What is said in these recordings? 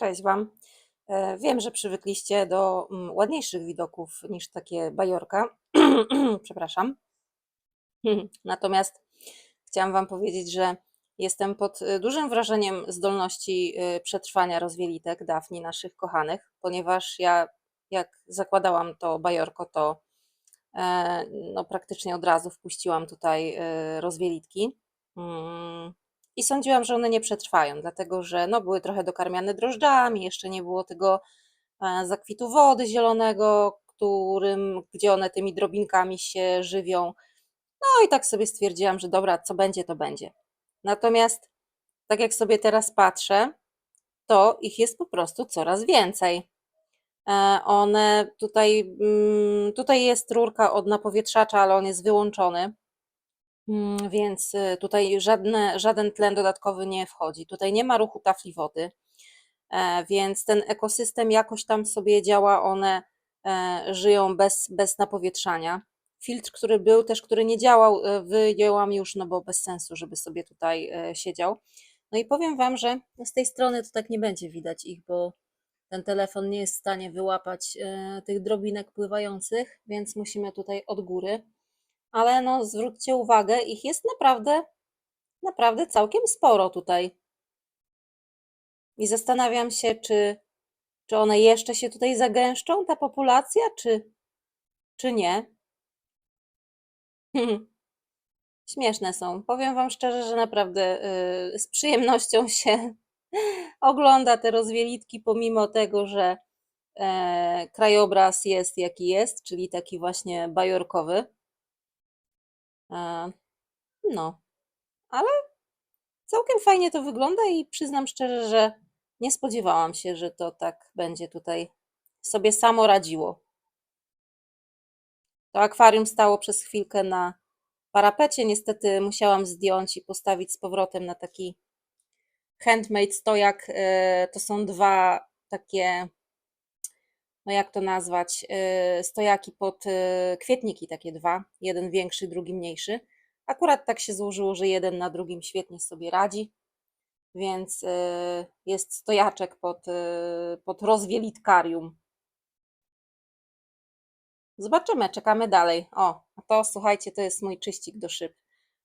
Cześć Wam. E, Wiem, że przywykliście do mm, ładniejszych widoków niż takie bajorka. Przepraszam. Natomiast chciałam Wam powiedzieć, że jestem pod e, dużym wrażeniem zdolności e, przetrwania rozwielitek Dafni, naszych kochanych, ponieważ ja, jak zakładałam to bajorko, to no, praktycznie od razu wpuściłam tutaj rozwielitki. I sądziłam, że one nie przetrwają, dlatego że no, były trochę dokarmiane drożdżami, jeszcze nie było tego e, zakwitu wody zielonego, którym, gdzie one tymi drobinkami się żywią. No i tak sobie stwierdziłam, że dobra, co będzie, to będzie. Natomiast tak jak sobie teraz patrzę, to ich jest po prostu coraz więcej. E, One tutaj, mm, tutaj jest rurka od napowietrzacza, ale on jest wyłączony, Mm, więc y, tutaj żadne, żaden tlen dodatkowy nie wchodzi. Tutaj nie ma ruchu tafli wody, e, więc ten ekosystem jakoś tam sobie działa, one e, żyją bez, bez napowietrzania. Filtr, który był też, który nie działał, e, wyjęłam już, no bo bez sensu, żeby sobie tutaj siedział. No i powiem Wam, że z tej strony to tak nie będzie widać ich, bo ten telefon nie jest w stanie wyłapać tych drobinek pływających, więc musimy tutaj od góry. Ale no zwróćcie uwagę, ich jest naprawdę, naprawdę całkiem sporo tutaj. I zastanawiam się, czy, czy one jeszcze się tutaj zagęszczą, ta populacja, czy, czy nie. Śmieszne są. Powiem Wam szczerze, że naprawdę y, z przyjemnością się ogląda te rozwielitki, pomimo tego, że e, krajobraz jest jaki jest, czyli taki właśnie bajorkowy. E, no, ale całkiem fajnie to wygląda i przyznam szczerze, że nie spodziewałam się, że to tak będzie tutaj sobie samo radziło. To akwarium stało przez chwilkę na parapecie. Niestety musiałam zdjąć i postawić z powrotem na taki handmade stojak. E, To są dwa takie, no jak to nazwać, e, stojaki pod e, kwietniki, takie dwa. Jeden większy, drugi mniejszy. Akurat tak się złożyło, że jeden na drugim świetnie sobie radzi, więc e, jest stojaczek pod, pod rozwielitkarium. Zobaczymy, czekamy dalej. O, a to słuchajcie, to jest mój czyścik do szyb,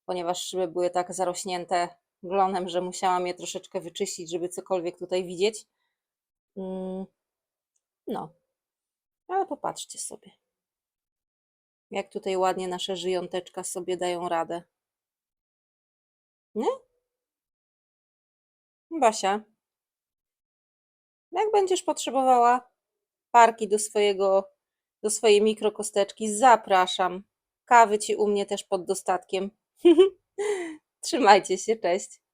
ponieważ szyby były tak zarośnięte glonem, że musiałam je troszeczkę wyczyścić, żeby cokolwiek tutaj widzieć. Mm, No, ale popatrzcie sobie, jak tutaj ładnie nasze żyjąteczka sobie dają radę. Nie? Basia, jak będziesz potrzebowała parki do swojego, do swojej mikrokosteczki, zapraszam. Kawy ci u mnie też pod dostatkiem. Trzymajcie się, cześć.